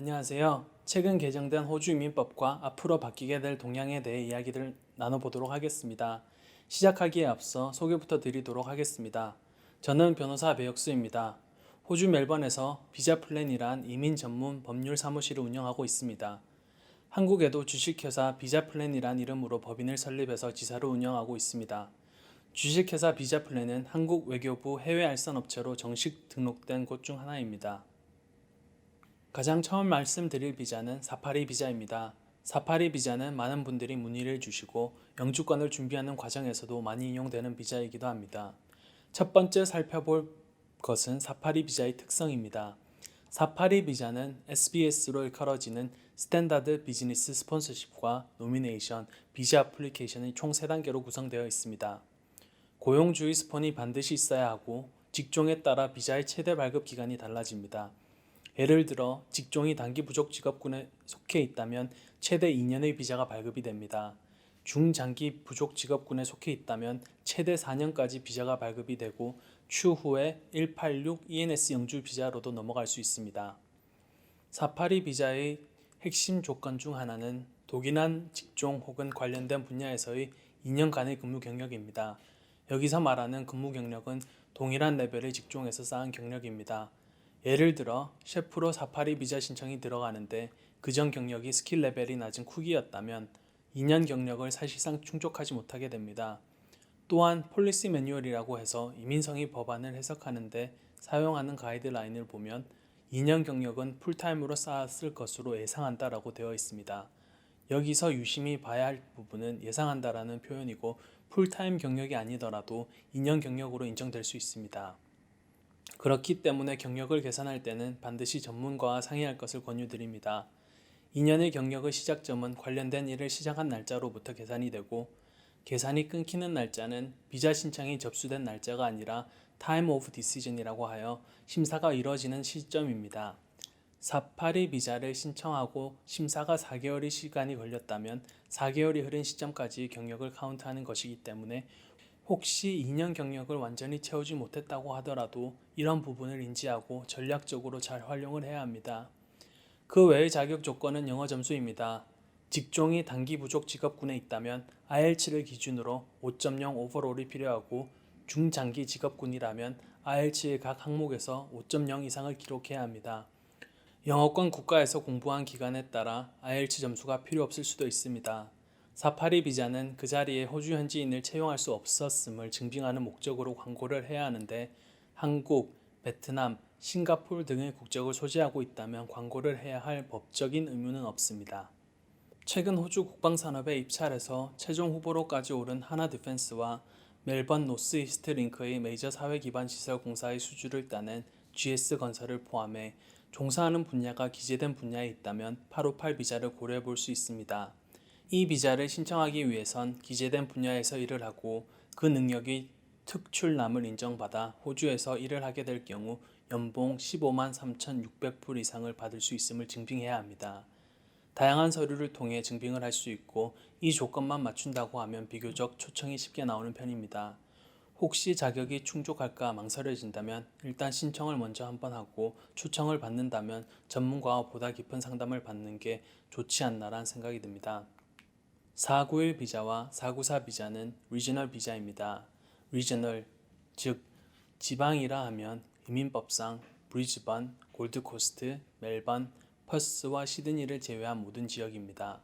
안녕하세요. 최근 개정된 호주 이민법과 앞으로 바뀌게 될 동향에 대해 이야기를 나눠보도록 하겠습니다. 시작하기에 앞서 소개부터 드리도록 하겠습니다. 저는 변호사 배혁수입니다. 호주 멜번에서 비자 플랜이란 이민 전문 법률 사무실을 운영하고 있습니다. 한국에도 주식회사 비자 플랜이란 이름으로 법인을 설립해서 지사를 운영하고 있습니다. 주식회사 비자 플랜은 한국 외교부 해외 알선 업체로 정식 등록된 곳 중 하나입니다. 가장 처음 말씀드릴 비자는 사파리 비자입니다. 사파리 비자는 많은 분들이 문의를 주시고 영주권을 준비하는 과정에서도 많이 이용되는 비자이기도 합니다. 첫 번째 살펴볼 것은 사파리 비자의 특성입니다. 사파리 비자는 SBS로 일컬어지는 스탠다드 비즈니스 스폰서십과 노미네이션, 비자 애플리케이션이 총 3단계로 구성되어 있습니다. 고용주의 스폰이 반드시 있어야 하고 직종에 따라 비자의 최대 발급 기간이 달라집니다. 예를 들어 직종이 단기 부족 직업군에 속해 있다면 최대 2년의 비자가 발급이 됩니다. 중장기 부족 직업군에 속해 있다면 최대 4년까지 비자가 발급이 되고 추후에 186 ENS 영주 비자로도 넘어갈 수 있습니다. 사파리 비자의 핵심 조건 중 하나는 독일한 직종 혹은 관련된 분야에서의 2년간의 근무 경력입니다. 여기서 말하는 근무 경력은 동일한 레벨의 직종에서 쌓은 경력입니다. 예를 들어 셰프로 사파리 비자 신청이 들어가는데 그전 경력이 스킬 레벨이 낮은 쿡이었다면 2년 경력을 사실상 충족하지 못하게 됩니다. 또한 폴리시 매뉴얼이라고 해서 이민성의 법안을 해석하는데 사용하는 가이드라인을 보면 2년 경력은 풀타임으로 쌓았을 것으로 예상한다라고 되어 있습니다. 여기서 유심히 봐야 할 부분은 예상한다라는 표현이고 풀타임 경력이 아니더라도 2년 경력으로 인정될 수 있습니다. 그렇기 때문에 경력을 계산할 때는 반드시 전문가와 상의할 것을 권유드립니다. 2년의 경력의 시작점은 관련된 일을 시작한 날짜로부터 계산이 되고 계산이 끊기는 날짜는 비자 신청이 접수된 날짜가 아니라 time of decision이라고 하여 심사가 이뤄지는 시점입니다. 사파리 비자를 신청하고 심사가 4개월의 시간이 걸렸다면 4개월이 흐른 시점까지 경력을 카운트하는 것이기 때문에 혹시 2년 경력을 완전히 채우지 못했다고 하더라도 이런 부분을 인지하고 전략적으로 잘 활용을 해야 합니다. 그 외의 자격 조건은 영어 점수입니다. 직종이 단기 부족 직업군에 있다면 IELTS를 기준으로 5.0 오버롤이 필요하고 중장기 직업군이라면 IELTS의 각 항목에서 5.0 이상을 기록해야 합니다. 영어권 국가에서 공부한 기간에 따라 IELTS 점수가 필요 없을 수도 있습니다. 사파리 비자는 그 자리에 호주 현지인을 채용할 수 없었음을 증빙하는 목적으로 광고를 해야 하는데 한국, 베트남, 싱가포르 등의 국적을 소지하고 있다면 광고를 해야 할 법적인 의무는 없습니다. 최근 호주 국방산업에 입찰해서 최종 후보로까지 오른 하나 디펜스와 멜번 노스 이스트 링크의 메이저 사회 기반 시설 공사의 수주를 따낸 GS 건설을 포함해 종사하는 분야가 기재된 분야에 있다면 858 비자를 고려해 볼 수 있습니다. 이 비자를 신청하기 위해선 기재된 분야에서 일을 하고 그 능력이 특출남을 인정받아 호주에서 일을 하게 될 경우 연봉 15만 3,600불 이상을 받을 수 있음을 증빙해야 합니다. 다양한 서류를 통해 증빙을 할 수 있고 이 조건만 맞춘다고 하면 비교적 초청이 쉽게 나오는 편입니다. 혹시 자격이 충족할까 망설여진다면 일단 신청을 먼저 한번 하고 초청을 받는다면 전문가와 보다 깊은 상담을 받는 게 좋지 않나란 생각이 듭니다. 491 비자와 494 비자는 리저널 비자입니다. 리저널, 즉 지방이라 하면 이민법상 브리즈번, 골드코스트, 멜번, 퍼스와 시드니를 제외한 모든 지역입니다.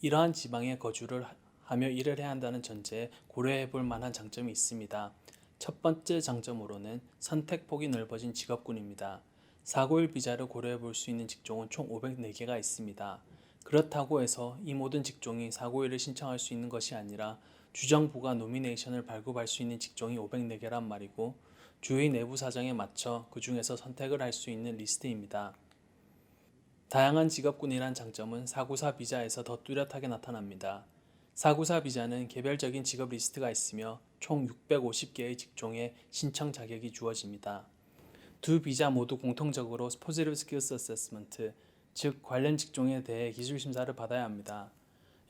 이러한 지방에 거주를 하며 일을 해야 한다는 전제에 고려해 볼 만한 장점이 있습니다. 첫 번째 장점으로는 선택폭이 넓어진 직업군입니다. 491 비자를 고려해 볼 수 있는 직종은 총 504개가 있습니다. 그렇다고 해서 이 모든 직종이 491을 신청할 수 있는 것이 아니라 주정부가 노미네이션을 발급할 수 있는 직종이 504개란 말이고 주의 내부 사정에 맞춰 그 중에서 선택을 할 수 있는 리스트입니다. 다양한 직업군이란 장점은 494 비자에서 더 뚜렷하게 나타납니다. 494 비자는 개별적인 직업 리스트가 있으며 총 650개의 직종에 신청 자격이 주어집니다. 두 비자 모두 공통적으로 Positive Skills Assessment, 즉 관련 직종에 대해 기술 심사를 받아야 합니다.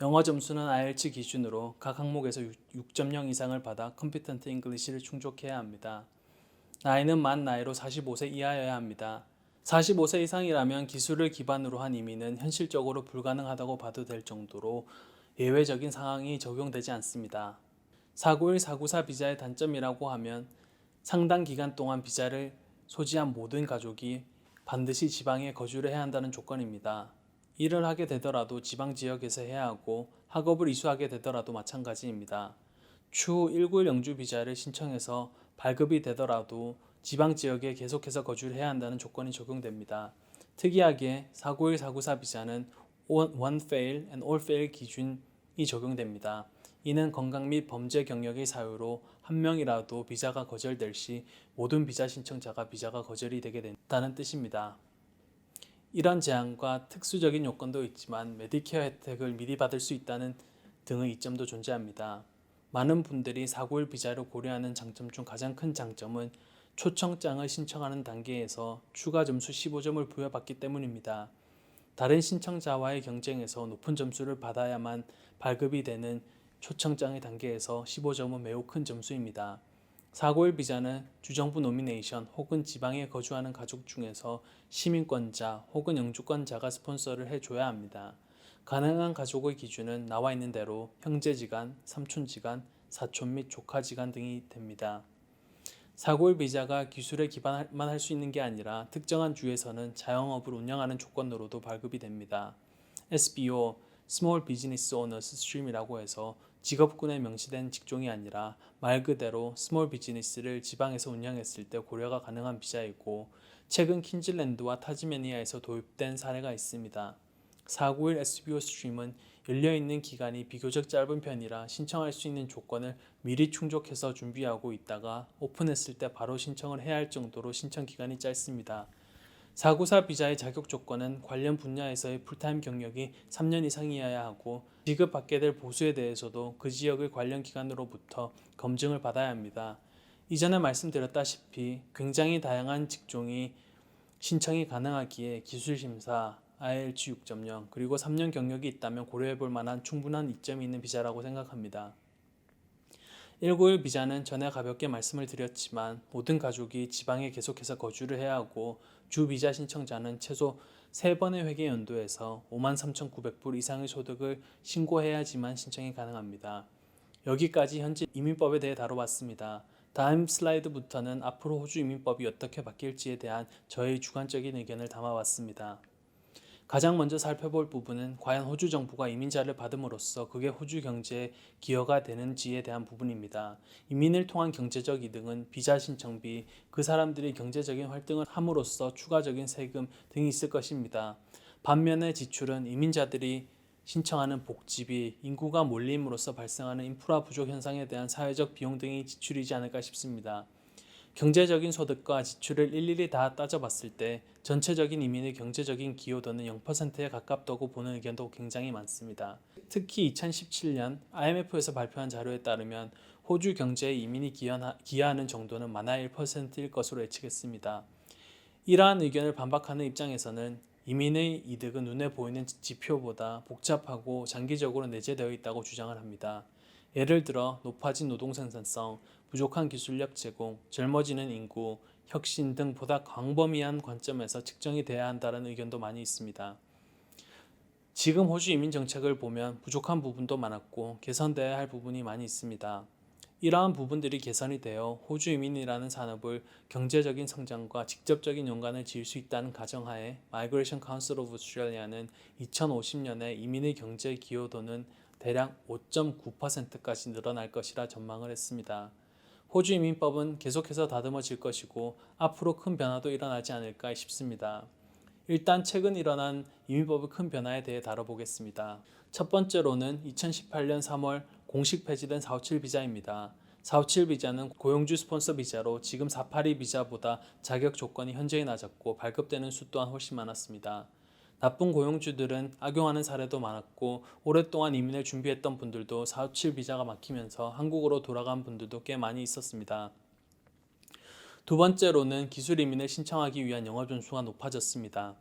영어 점수는 IELTS 기준으로 각 항목에서 6.0 이상을 받아 Competent English를 충족해야 합니다. 나이는 만 나이로 45세 이하여야 합니다. 45세 이상이라면 기술을 기반으로 한 이민은 현실적으로 불가능하다고 봐도 될 정도로 예외적인 상황이 적용되지 않습니다. 491, 494 비자의 단점이라고 하면 상당 기간 동안 비자를 소지한 모든 가족이 반드시 지방에 거주를 해야 한다는 조건입니다. 일을 하게 되더라도 지방 지역에서 해야 하고 학업을 이수하게 되더라도 마찬가지입니다. 추후 191 영주 비자를 신청해서 발급이 되더라도 지방 지역에 계속해서 거주를 해야 한다는 조건이 적용됩니다. 특이하게 491, 494 비자는 one fail and all fail 기준이 적용됩니다. 이는 건강 및 범죄 경력의 사유로 한 명이라도 비자가 거절될 시 모든 비자 신청자가 비자가 거절이 되게 된다는 뜻입니다. 이런 제한과 특수적인 요건도 있지만 메디케어 혜택을 미리 받을 수 있다는 등의 이점도 존재합니다. 많은 분들이 491 비자를 고려하는 장점 중 가장 큰 장점은 초청장을 신청하는 단계에서 추가 점수 15점을 부여받기 때문입니다. 다른 신청자와의 경쟁에서 높은 점수를 받아야만 발급이 되는 초청장의 단계에서 15점은 매우 큰 점수입니다. 491 비자는 주정부 노미네이션 혹은 지방에 거주하는 가족 중에서 시민권자 혹은 영주권자가 스폰서를 해줘야 합니다. 가능한 가족의 기준은 나와 있는 대로 형제지간, 삼촌지간, 사촌 및 조카지간 등이 됩니다. 491 비자가 기술에 기반만 할 수 있는 게 아니라 특정한 주에서는 자영업을 운영하는 조건으로도 발급이 됩니다. SBO Small Business Owners Stream이라고 해서 직업군에 명시된 직종이 아니라 말 그대로 스몰 비즈니스를 지방에서 운영했을 때 고려가 가능한 비자이고 최근 퀸즐랜드와 타즈메니아에서 도입된 사례가 있습니다. 491 SBO 스트림은 열려있는 기간이 비교적 짧은 편이라 신청할 수 있는 조건을 미리 충족해서 준비하고 있다가 오픈했을 때 바로 신청을 해야 할 정도로 신청 기간이 짧습니다. 494 비자의 자격 조건은 관련 분야에서의 풀타임 경력이 3년 이상이어야 하고 지급받게 될 보수에 대해서도 그 지역의 관련 기관으로부터 검증을 받아야 합니다. 이전에 말씀드렸다시피 굉장히 다양한 직종이 신청이 가능하기에 기술심사, IELTS 6.0 그리고 3년 경력이 있다면 고려해 볼 만한 충분한 이점이 있는 비자라고 생각합니다. 191 비자는 전에 가볍게 말씀을 드렸지만 모든 가족이 지방에 계속해서 거주를 해야 하고 주 비자 신청자는 최소 3번의 회계 연도에서 53,900불 이상의 소득을 신고해야지만 신청이 가능합니다. 여기까지 현재 이민법에 대해 다뤄봤습니다. 다음 슬라이드부터는 앞으로 호주 이민법이 어떻게 바뀔지에 대한 저의 주관적인 의견을 담아왔습니다. 가장 먼저 살펴볼 부분은 과연 호주 정부가 이민자를 받음으로써 그게 호주 경제에 기여가 되는지에 대한 부분입니다. 이민을 통한 경제적 이득은 비자 신청비, 그 사람들이 경제적인 활동을 함으로써 추가적인 세금 등이 있을 것입니다. 반면에 지출은 이민자들이 신청하는 복지비, 인구가 몰림으로써 발생하는 인프라 부족 현상에 대한 사회적 비용 등이 지출이지 않을까 싶습니다. 경제적인 소득과 지출을 일일이 다 따져봤을 때 전체적인 이민의 경제적인 기여도는 0%에 가깝다고 보는 의견도 굉장히 많습니다. 특히 2017년 IMF에서 발표한 자료에 따르면 호주 경제에 이민이 기여하는 정도는 만화 1%일 것으로 예측했습니다. 이러한 의견을 반박하는 입장에서는 이민의 이득은 눈에 보이는 지표보다 복잡하고 장기적으로 내재되어 있다고 주장을 합니다. 예를 들어 높아진 노동 생산성, 부족한 기술력 제공, 젊어지는 인구, 혁신 등 보다 광범위한 관점에서 측정이 돼야 한다는 의견도 많이 있습니다. 지금 호주 이민 정책을 보면 부족한 부분도 많았고 개선돼야 할 부분이 많이 있습니다. 이러한 부분들이 개선이 되어 호주 이민이라는 산업을 경제적인 성장과 직접적인 연관을 지을 수 있다는 가정하에 Migration Council of Australia는 2050년에 이민의 경제 기여도는 대략 5.9%까지 늘어날 것이라 전망을 했습니다. 호주 이민법은 계속해서 다듬어질 것이고 앞으로 큰 변화도 일어나지 않을까 싶습니다. 일단 최근 일어난 이민법의 큰 변화에 대해 다뤄보겠습니다. 첫 번째로는 2018년 3월 공식 폐지된 457 비자입니다. 457 비자는 고용주 스폰서 비자로 지금 482 비자보다 자격 조건이 현저히 낮았고 발급되는 수 또한 훨씬 많았습니다. 나쁜 고용주들은 악용하는 사례도 많았고 오랫동안 이민을 준비했던 분들도 457 비자가 막히면서 한국으로 돌아간 분들도 꽤 많이 있었습니다. 두 번째로는 기술 이민을 신청하기 위한 영어 점수가 높아졌습니다.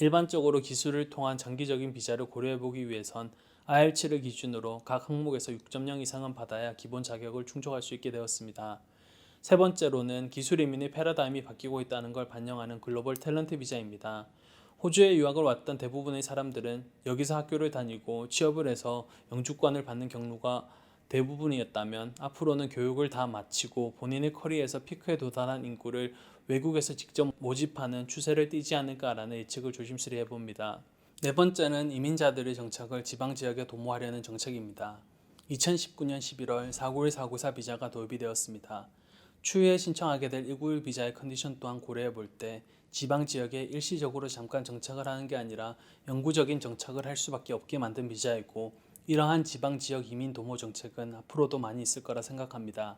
일반적으로 기술을 통한 장기적인 비자를 고려해 보기 위해선 IELTS를 기준으로 각 항목에서 6.0 이상은 받아야 기본 자격을 충족할 수 있게 되었습니다. 세 번째로는 기술 이민의 패러다임이 바뀌고 있다는 걸 반영하는 글로벌 탤런트 비자입니다. 호주에 유학을 왔던 대부분의 사람들은 여기서 학교를 다니고 취업을 해서 영주권을 받는 경로가 대부분이었다면 앞으로는 교육을 다 마치고 본인의 커리어에서 피크에 도달한 인구를 외국에서 직접 모집하는 추세를 띠지 않을까라는 예측을 조심스레 해봅니다. 네 번째는 이민자들의 정착을 지방 지역에 도모하려는 정책입니다. 2019년 11월 491-494 비자가 도입이 되었습니다. 추후에 신청하게 될 191 비자의 컨디션 또한 고려해 볼 때 지방 지역에 일시적으로 잠깐 정착을 하는 게 아니라 영구적인 정착을 할 수밖에 없게 만든 비자이고 이러한 지방 지역 이민 도모 정책은 앞으로도 많이 있을 거라 생각합니다.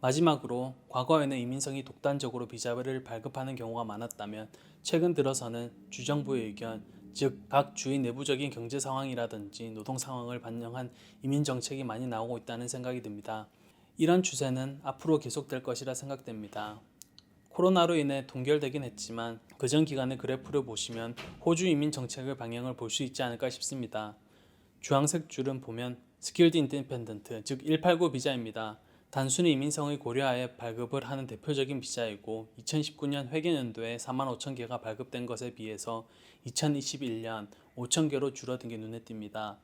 마지막으로 과거에는 이민성이 독단적으로 비자를 발급하는 경우가 많았다면 최근 들어서는 주정부의 의견, 즉 각 주의 내부적인 경제 상황이라든지 노동 상황을 반영한 이민 정책이 많이 나오고 있다는 생각이 듭니다. 이런 추세는 앞으로 계속될 것이라 생각됩니다. 코로나로 인해 동결되긴 했지만 그전 기간의 그래프를 보시면 호주 이민 정책의 방향을 볼 수 있지 않을까 싶습니다. 주황색 줄은 보면 스킬드 인디펜던트 즉 189 비자입니다. 단순히 이민성의 고려하에 발급을 하는 대표적인 비자이고 2019년 회계연도에 4만 5천 개가 발급된 것에 비해서 2021년 5천 개로 줄어든 게 눈에 띕니다.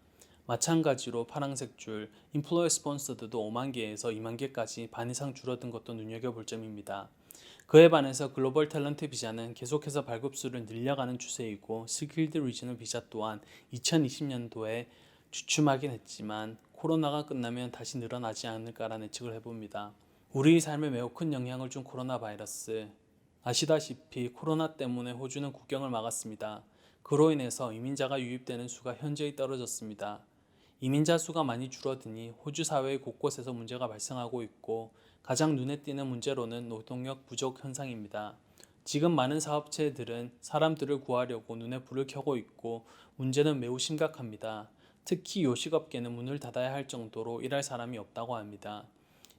마찬가지로 파란색 줄 인플로어 스폰서드도 5만 개에서 2만 개까지 반 이상 줄어든 것도 눈여겨볼 점입니다. 그에 반해서 글로벌 탤런트 비자는 계속해서 발급수를 늘려가는 추세이고 스킬드 리저널 비자 또한 2020년도에 주춤하긴 했지만 코로나가 끝나면 다시 늘어나지 않을까라는 예측을 해봅니다. 우리 삶에 매우 큰 영향을 준 코로나 바이러스. 아시다시피 코로나 때문에 호주는 국경을 막았습니다. 그로 인해서 이민자가 유입되는 수가 현저히 떨어졌습니다. 이민자 수가 많이 줄어드니 호주 사회의 곳곳에서 문제가 발생하고 있고 가장 눈에 띄는 문제로는 노동력 부족 현상입니다. 지금 많은 사업체들은 사람들을 구하려고 눈에 불을 켜고 있고 문제는 매우 심각합니다. 특히 요식업계는 문을 닫아야 할 정도로 일할 사람이 없다고 합니다.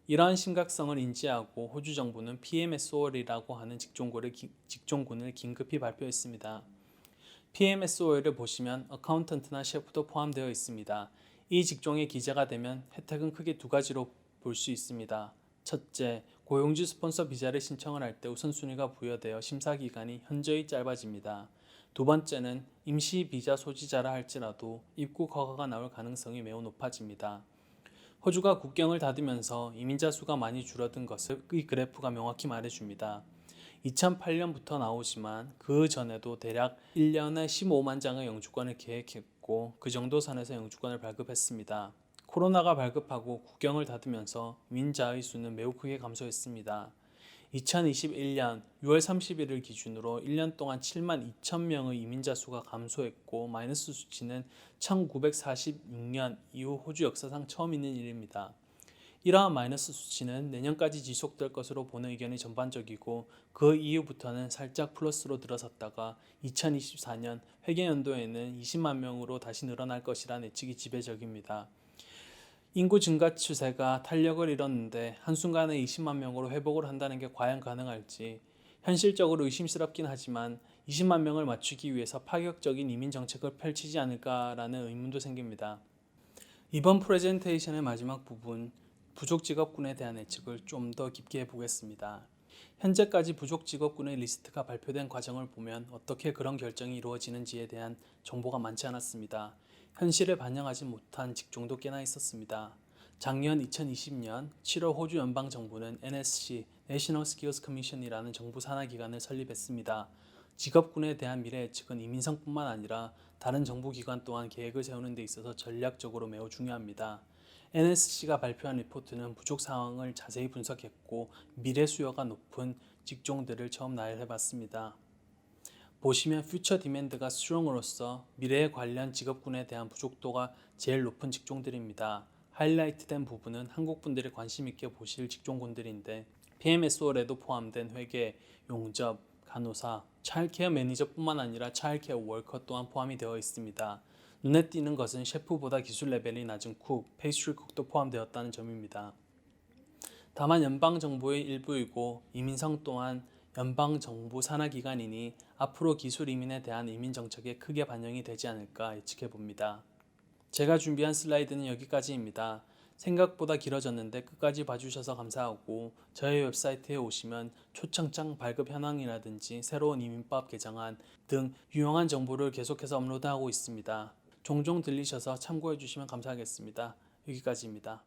이러한 심각성을 인지하고 호주 정부는 PMSOL이라고 하는 직종군을, 직종군을 긴급히 발표했습니다. PMSOL을 보시면 어카운턴트나 셰프도 포함되어 있습니다. 이 직종의 기재가 되면 혜택은 크게 두 가지로 볼 수 있습니다. 첫째, 고용주 스폰서 비자를 신청을 할 때 우선순위가 부여되어 심사 기간이 현저히 짧아집니다. 두 번째는 임시 비자 소지자라 할지라도 입국 허가가 나올 가능성이 매우 높아집니다. 호주가 국경을 닫으면서 이민자 수가 많이 줄어든 것을 이 그래프가 명확히 말해줍니다. 2008년부터 나오지만 그 전에도 대략 1년에 15만 장의 영주권을 계획했고 그 정도 선에서 영주권을 발급했습니다. 코로나가 발급하고 국경을 닫으면서 민자의 수는 매우 크게 감소했습니다. 2021년 6월 30일을 기준으로 1년 동안 7만 2천 명의 이민자 수가 감소했고 마이너스 수치는 1946년 이후 호주 역사상 처음 있는 일입니다. 이러한 마이너스 수치는 내년까지 지속될 것으로 보는 의견이 전반적이고 그 이후부터는 살짝 플러스로 들어섰다가 2024년 회계연도에는 20만 명으로 다시 늘어날 것이라는 예측이 지배적입니다. 인구 증가 추세가 탄력을 잃었는데 한순간에 20만 명으로 회복을 한다는 게 과연 가능할지 현실적으로 의심스럽긴 하지만 20만 명을 맞추기 위해서 파격적인 이민 정책을 펼치지 않을까라는 의문도 생깁니다. 이번 프레젠테이션의 마지막 부분 부족 직업군에 대한 예측을 좀 더 깊게 해보겠습니다. 현재까지 부족 직업군의 리스트가 발표된 과정을 보면 어떻게 그런 결정이 이루어지는지에 대한 정보가 많지 않았습니다. 현실을 반영하지 못한 직종도 꽤나 있었습니다. 작년 2020년 7월 호주 연방 정부는 NSC (National Skills Commission이라는 정부 산하 기관을 설립했습니다. 직업군에 대한 미래 예측은 이민성뿐만 아니라 다른 정부 기관 또한 계획을 세우는 데 있어서 전략적으로 매우 중요합니다. NSC가 발표한 리포트는 부족 상황을 자세히 분석했고 미래 수요가 높은 직종들을 처음 나열해봤습니다. 보시면 퓨처 디맨드가 스트롱으로서 미래에 관련 직업군에 대한 부족도가 제일 높은 직종들입니다. 하이라이트된 부분은 한국 분들이 관심 있게 보실 직종군들인데 PMS올에도 포함된 회계, 용접, 간호사, 차일케어 매니저뿐만 아니라 차일케어 월커 또한 포함이 되어 있습니다. 눈에 띄는 것은 셰프보다 기술 레벨이 낮은 쿡, 페이스트리쿡도 포함되었다는 점입니다. 다만 연방 정부의 일부이고 이민성 또한 연방 정부 산하 기관이니 앞으로 기술 이민에 대한 이민 정책에 크게 반영이 되지 않을까 예측해 봅니다. 제가 준비한 슬라이드는 여기까지입니다. 생각보다 길어졌는데 끝까지 봐주셔서 감사하고 저희 웹사이트에 오시면 초청장 발급 현황이라든지 새로운 이민법 개정안 등 유용한 정보를 계속해서 업로드하고 있습니다. 종종 들리셔서 참고해 주시면 감사하겠습니다. 여기까지입니다.